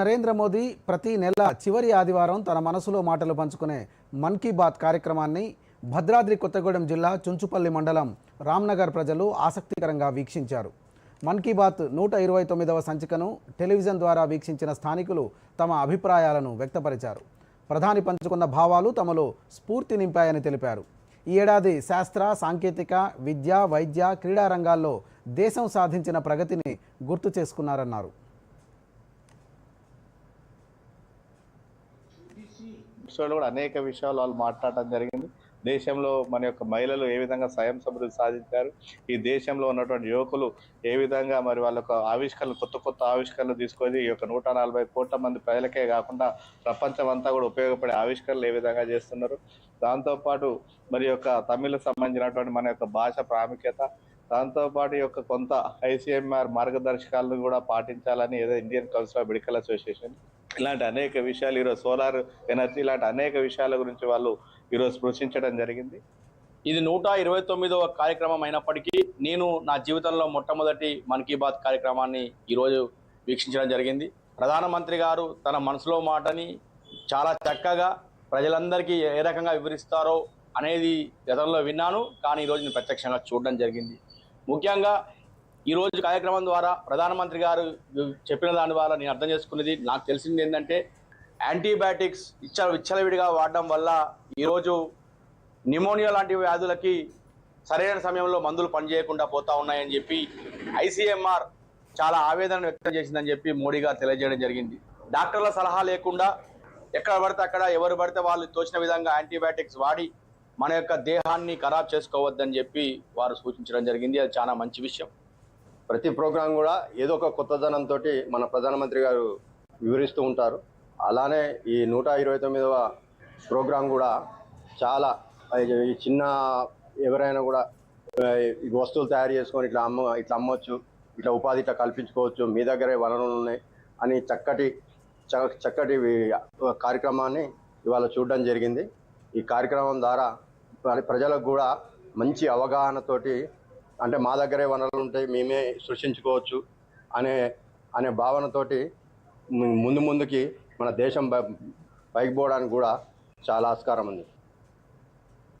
నరేంద్ర మోదీ ప్రతి నెల చివరి ఆదివారం తన మనసులో మాటలు పంచుకునే మన్ కీ బాత్ కార్యక్రమాన్ని భద్రాద్రి కొత్తగూడెం జిల్లా చుంచుపల్లి మండలం రామ్నగర్ ప్రజలు ఆసక్తికరంగా వీక్షించారు. మన్ కీ బాత్ నూట ఇరవై తొమ్మిదవ సంచికను టెలివిజన్ ద్వారా వీక్షించిన స్థానికులు తమ అభిప్రాయాలను వ్యక్తపరిచారు. ప్రధాని పంచుకున్న భావాలు తమలో స్ఫూర్తి నింపాయని తెలిపారు. ఈ ఏడాది శాస్త్ర సాంకేతిక విద్య వైద్య క్రీడా రంగాల్లో దేశం సాధించిన ప్రగతిని గుర్తు చేసుకున్నారన్నారు. ఎపిసోడ్లో కూడా అనేక విషయాలు వాళ్ళు మాట్లాడటం జరిగింది. దేశంలో మన యొక్క మహిళలు ఏ విధంగా స్వయం సమృద్ధి సాధించారు? ఈ దేశంలో ఉన్నటువంటి యువకులు ఏ విధంగా మరి వాళ్ళ యొక్క ఆవిష్కరణలు కొత్త కొత్త ఆవిష్కరణలు తీసుకొని ఈ యొక్క నూట నలభై కోట్ల మంది ప్రజలకే కాకుండా ప్రపంచం అంతా కూడా ఉపయోగపడే ఆవిష్కరణలు ఏ విధంగా చేస్తున్నారు? దాంతోపాటు మరి యొక్క తమిళకు సంబంధించినటువంటి మన యొక్క భాష ప్రాముఖ్యత దాంతోపాటు యొక్క కొంత ఐసీఎంఆర్ మార్గదర్శకాలను కూడా పాటించాలని ఏదో Indian council of medical association. ఇలాంటి అనేక విషయాలు ఈరోజు సోలార్ ఎనర్జీ ఇలాంటి అనేక విషయాల గురించి వాళ్ళు ఈరోజు స్పృశించడం జరిగింది. ఇది నూట ఇరవై తొమ్మిదవ కార్యక్రమం అయినప్పటికీ నేను నా జీవితంలో మొట్టమొదటి మన్ కీ బాత్ కార్యక్రమాన్ని ఈరోజు వీక్షించడం జరిగింది. ప్రధానమంత్రి గారు తన మనసులో మాటని చాలా చక్కగా ప్రజలందరికీ ఏ రకంగా వివరిస్తారో అనేది గతంలో విన్నాను కానీ ఈరోజు నేను ప్రత్యక్షంగా చూడడం జరిగింది. ముఖ్యంగా ఈరోజు కార్యక్రమం ద్వారా ప్రధానమంత్రి గారు చెప్పిన దాని ద్వారా నేను అర్థం చేసుకున్నది నాకు తెలిసింది ఏంటంటే యాంటీబయాటిక్స్ ఇచ్చ విచ్చలవిడిగా వాడడం వల్ల ఈరోజు నిమోనియా లాంటి వ్యాధులకి సరైన సమయంలో మందులు పనిచేయకుండా పోతా ఉన్నాయని చెప్పి ఐసీఎంఆర్ చాలా ఆవేదన వ్యక్తం చేసిందని చెప్పి మోడీ గారు తెలియజేయడం జరిగింది. డాక్టర్ల సలహా లేకుండా ఎక్కడ పడితే అక్కడ ఎవరు పడితే వాళ్ళు తోచిన విధంగా యాంటీబయాటిక్స్ వాడి మన యొక్క దేహాన్ని ఖరాబ్ చేసుకోవద్దని చెప్పి వారు సూచించడం జరిగింది. అది చాలా మంచి విషయం. ప్రతి ప్రోగ్రాం కూడా ఏదో ఒక కొత్తదనంతో మన ప్రధానమంత్రి గారు వివరిస్తూ ఉంటారు. అలానే ఈ నూట ఇరవై తొమ్మిదవ ప్రోగ్రాం కూడా చాలా ఈ చిన్న ఎవరైనా కూడా వస్తువులు తయారు చేసుకొని ఇట్లా అమ్మ ఇట్లా అమ్మవచ్చు ఇట్లా ఉపాధి ఇట్లా కల్పించుకోవచ్చు మీ దగ్గరే వనరులు ఉన్నాయి అని చక్కటి చక్కటి కార్యక్రమాన్ని ఇవాళ చూడడం జరిగింది. ఈ కార్యక్రమం ద్వారా ప్రజలకు కూడా మంచి అవగాహనతోటి అంటే మా దగ్గరే వనరులు ఉంటాయి మేమే సృష్టించుకోవచ్చు అనే అనే భావనతోటి ముందు ముందుకి మన దేశం పై- పైకి పోవడానికి కూడా చాలా ఆస్కారం ఉంది.